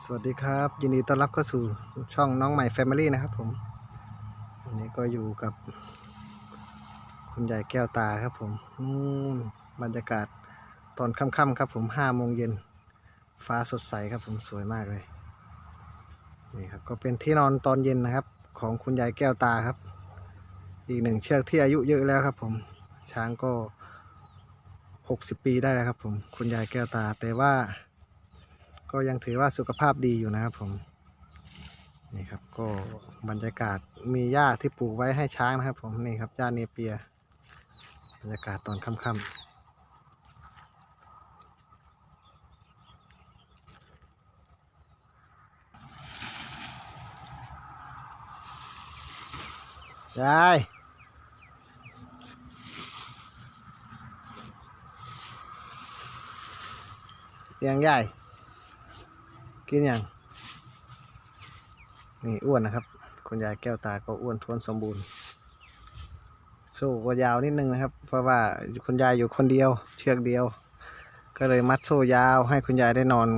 สวัสดีครับ ยินดีต้อนรับเข้าสู่ช่องน้องใหม่แฟมิลี่นะครับผมวันนี้ก็อยู่กับ คุณยายแก้วตาครับผมนู่นบรรยากาศตอนค่ำๆครับผมห้าโมงเย็นฟ้าสดใสครับผมสวยมากเลยนี่ครับก็เป็นที่นอนตอนเย็นนะครับ ของคุณยายแก้วตาครับ อีกหนึ่งเชือกที่อายุเยอะแล้วครับผมช้างก็หกสิบปีได้แล้วครับผมคุณยายแก้วตาแต่ว่า ก็ยังถือว่าสุขภาพดีอยู่นะครับผมนี่ครับก็บรรยากาศมีหญ้าที่ปลูกไว้ให้ช้างนะครับ ผมนี่ครับหญ้าเนเปียบรรยากาศตอนค่ำๆยายเสียงยาย กินยังนี่อ้วนนะครับ คุณยายแก้วตาก็อ้วนท้วนสมบูรณ์โซ่ก็ยาวนิดนึงนะครับ เพราะว่าคุณยายอยู่คนเดียว เชือกเดียว ก็เลยมัดโซ่ยาวให้คุณยายได้นอน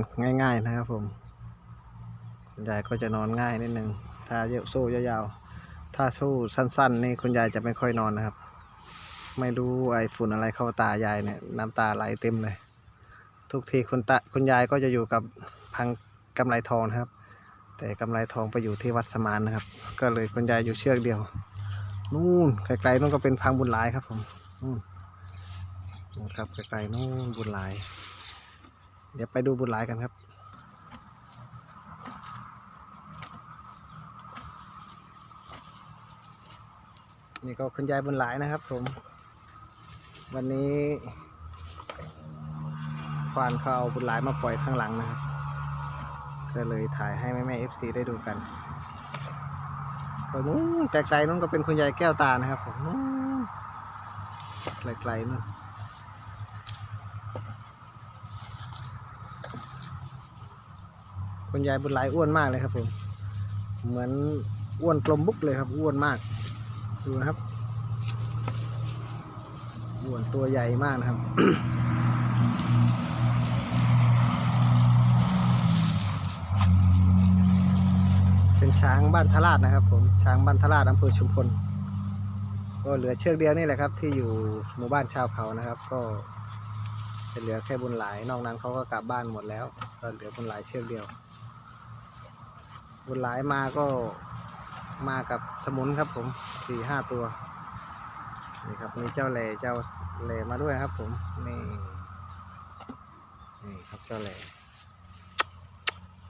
ง่าย ๆ นะครับ ผม คุณยายก็จะนอนง่ายนิดนึงถ้าโซ่ยาวๆถ้าโซ่สั้น ๆ นี่คุณยายจะไม่ค่อยนอนนะครับ ไม่รู้ไอ้ฝุ่นอะไรเข้าตายายเนี่ยน้ำตาไหลเต็มเลย ทุกทีคุณตาคุณยายก็จะอยู่กับพัง กำไรทองนะครับ แต่กำไรทองไปอยู่ที่วัดสมานนะครับ ก็เลยคุณยายอยู่เชือกเดียว นู่นไกลๆนู่นก็เป็นพังบุญหลายครับผมนู่นนู่นครับไกลๆนู่นบุญหลาย เดี๋ยวไปดูบุญหลายกันครับนี่ก็คุณยายบุญหลายนะครับผม วันนี้ควานเขาเอาบุญหลายมาปล่อยข้างหลังนะครับ ก็เลยถ่ายให้แม่แม่เอฟซีได้ดูกันก็นู้นไกลๆนู้นก็เป็นคุณยายแก้วตานะครับผมนู้นไกลๆนู้นคุณยายบุญหลายอ้วนมากเลยครับผมเหมือนอ้วนกลมบุกเลยครับ อ้วนมากดูนะครับอ้วนตัวใหญ่มากนะครับ เป็นช้างบ้านทราดนะครับ ผมช้างบ้านทราดอำเภอชุมพลก็เหลือเชือกเดียวนี่แหละครับ ที่อยู่หมู่บ้านชาวเขานะครับ ก็จะเหลือแค่บุญหลาย นอกนั้นเขาก็กลับบ้านหมดแล้วก็เหลือบุญหลายเชือกเดียว บุญหลายมาก็มากับสมุนครับ ผมสี่ห้าตัวนี่ครับมีเจ้าแหล่เจ้าแหล่มาด้วยครับ ผมนี่นี่ครับเจ้าแหล่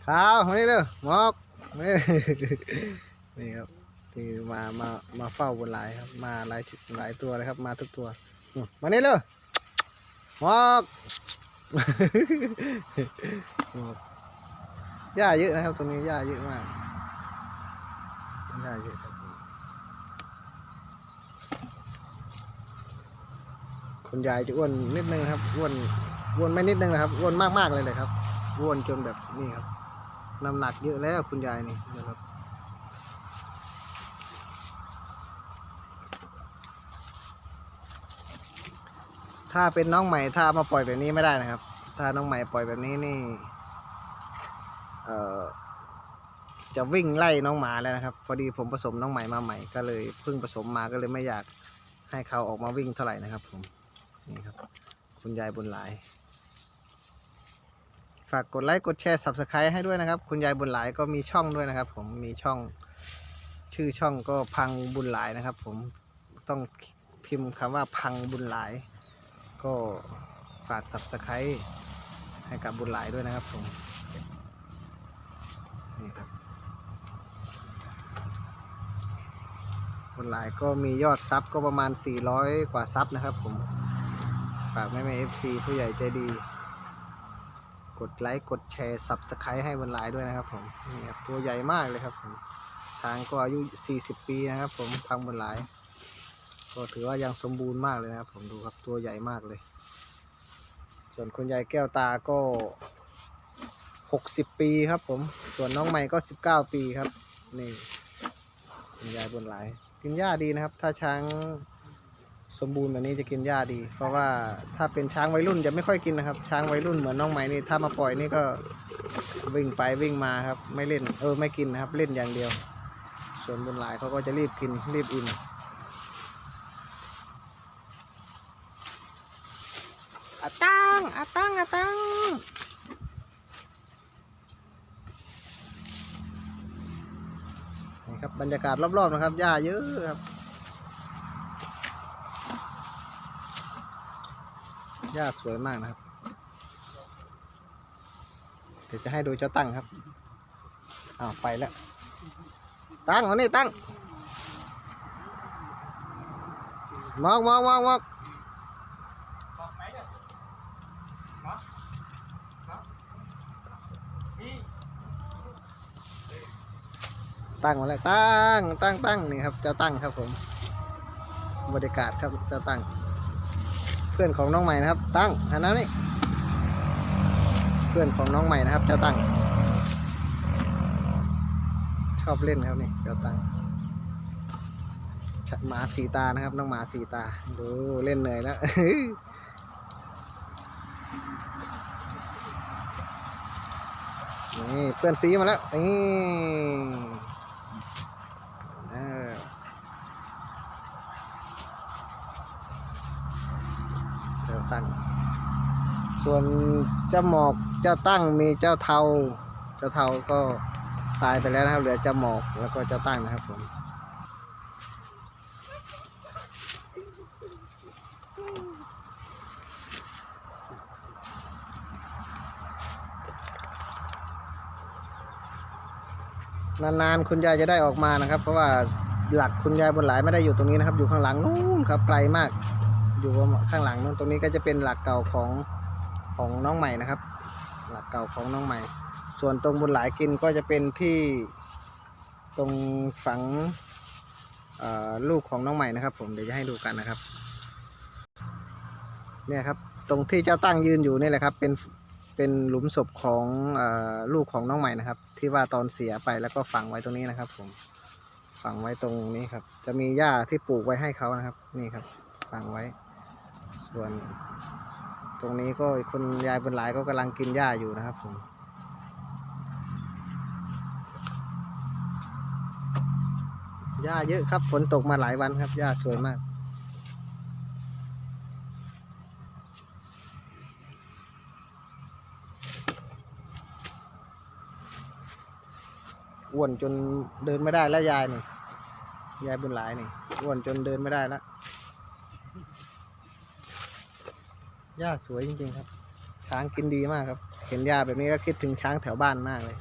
ข้าวมานี่เร็วหมอก นี่ครับที่มามามาเฝ้าบนหลายครับ มาหลายหลายตัวเลยครับ มาทุกตัวมานี่เลยหมอกหมอกหญ้าเยอะนะครับตรงนี้หญ้าเยอะมากหญ้าเยอะครับคุณยายจะอ้วนนิดนึงครับอ้วนอ้วนไม่นิดนึงนะครับอ้วนมากๆเลยเลยครับอ้วนจนแบบนี่ครับ น้ำหนักเยอะแล้วคุณยายนี่นะครับถ้าเป็นน้องใหม่ถ้ามาปล่อยแบบนี้ไม่ได้นะครับ ถ้าน้องใหม่ปล่อยแบบนี้นี่ เอ่อ จะวิ่งไล่น้องหมาแล้วนะครับ พอดีผมผสมน้องใหม่มาใหม่ก็เลยเพิ่งผสมมาก็เลยไม่อยากให้เขาออกมาวิ่งเท่าไหร่นะครับ ผมนี่ครับ คุณยายบุญหลายากกดไลค์กดแชร์ subscribe ให้ด้วยนะครับ คุณยายบุญหลายก็มีช่องด้วยนะครับ ผมมีช่องชื่อช่องก็พังบุญหลายนะครับ ผมต้องพิมพ์คำว่าพังบุญหลาย ก็ฝาก subscribe ให้กับบุญหลายด้วยนะครับผมนี่ครับบุญหลายก็มียอดซับก็ประมาณ 400 กว่าซับนะครับ ผมฝากแม่แม่ FC ผู้ใหญ่ใจดี กดไลค์กดแชร์ subscribe ให้บนไลน์ด้วยนะครับผมนี่ครับตัวใหญ่มากเลยครับผมทางก็อายุ 40 ปีนะครับ ผมพังบนไลน์ก็ถือว่ายังสมบูรณ์มากเลยนะครับ ผมดูครับตัวใหญ่มากเลย ส่วนคุณยายแก้วตาก็ 60 ปีครับ ผมส่วนน้องใหม่ก็ 19 ปีครับนี่คุณยายบนไลน์กินหญ้าดีนะครับ ถ้าช้าง สมบูรณ์แบบนี้จะกินหญ้าดี เพราะว่าถ้าเป็นช้างวัยรุ่นจะไม่ค่อยกินนะครับ ช้างวัยรุ่นเหมือนน้องใหม่นี่ถ้ามาปล่อยนี่ก็วิ่งไปวิ่งมาครับ ไม่เล่นเออไม่กินนะครับ เล่นอย่างเดียว ส่วนบุญหลายเขาก็จะรีบกินรีบอิ่มอาตังอาตังอาตังนี่ครับบรรยากาศรอบๆนะครับหญ้าเยอะครับ หญ้าสวยมากนะครับ เดี๋ยวจะให้ดูเจ้าตั้งครับ อ้าวไปแล้ว ตั้งมานี่ตั้ง มองมองมองมองตั้งมาแล้วตั้งตั้งตั้งนี่ครับเจ้าตั้งครับผม บรรยากาศครับเจ้าตั้ง เพื่อนของน้องใหม่นะครับ ตั้งหันน้านี่เพื่อนของน้องใหม่นะครับ เจ้าตั้ง ชอบเล่นครับนี่เจ้าตั้งหมาสีตานะครับ น้องหมาสีตา ดูเล่นเหนื่อยแล้วนี่เพื่อนสีมาแล้วนี่เออเจ้าตั้ง ส่วนเจ้าหมอกเจ้าตั้งมีเจ้าเทา เจ้าเทาก็ตายไปแล้วนะครับ เหลือเจ้าหมอกแล้วก็เจ้าตั้งนะครับผมนานๆคุณยายจะได้ออกมานะครับ เพราะว่าหลักคุณยายบนหลายไม่ได้อยู่ตรงนี้นะครับ อยู่ข้างหลังนู้นครับไกลมาก อยู่ข้างหลังนู้นตรงนี้ก็จะเป็นหลักเก่าของ ของน้องใหม่นะครับ หลักเก่าของน้องใหม่ ส่วนตรงบนหลายกินก็จะเป็นที่ตรงฝังลูกของน้องใหม่นะครับ ผมเดี๋ยวจะให้ดูกันนะครับ เนี่ยครับตรงที่เจ้าตั้งยืนอยู่นี่แหละครับ เป็นเป็นหลุมศพของอลูกของน้องใหม่นะครับ ที่ว่าตอนเสียไปแล้วก็ฝังไว้ตรงนี้นะครับ ผมฝังไว้ตรงนี้ครับ จะมีหญ้าที่ปลูกไว้ให้เขานะครับ นี่ครับฝังไว้ส่วน ตรงนี้ก็คุณยายบุญหลายก็กำลังกินหญ้าอยู่นะครับผมหญ้าเยอะครับฝนตกมาหลายวันครับหญ้าสวยมากอ้วนจนเดินไม่ได้แล้วยายนี่ยายบุญหลายนี่อ้วนจนเดินไม่ได้แล้ว หญ้าสวยจริงๆครับ ช้างกินดีมากครับ เห็นหญ้าแบบนี้ก็คิดถึงช้างแถวบ้านมากเลย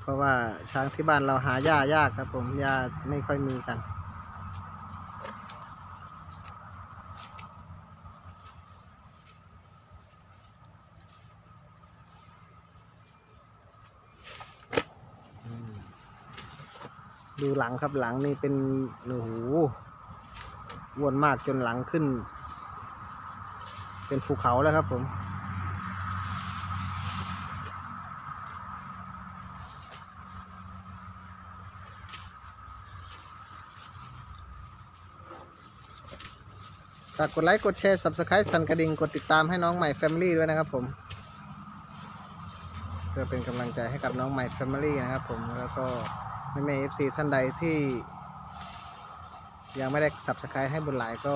เพราะว่าช้างที่บ้านเราหาหญ้ายากครับ ผมหญ้าไม่ค่อยมีกันดูหลังครับหลังนี่เป็นโอ้โหวนมากจนหลังขึ้น เป็นภูเขาแล้วครับผมฝากกดไลค์กดแชร์ subscribe สั่นกระดิ่ง กดติดตามให้น้องใหม่ Family ด้วยนะครับผมเพื่อเป็นกำลังใจให้กับน้องใหม่ Family นะครับผมแล้วก็แม่แม่ FC ท่านใดที่ ยังไม่ได้ subscribe ให้บุญหลายก็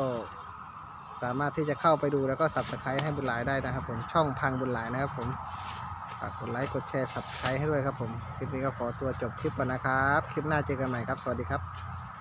สามารถที่จะเข้าไปดูแล้วก็ subscribe ให้บุญหลายได้นะครับ ผมช่องพังบุญหลายนะครับ ผมฝากกดไลค์กดแชร์ subscribe ให้ด้วยครับผมคลิปนี้ก็ขอตัวจบคลิปก่อนนะครับ คลิปหน้าเจอกันใหม่ครับ สวัสดีครับ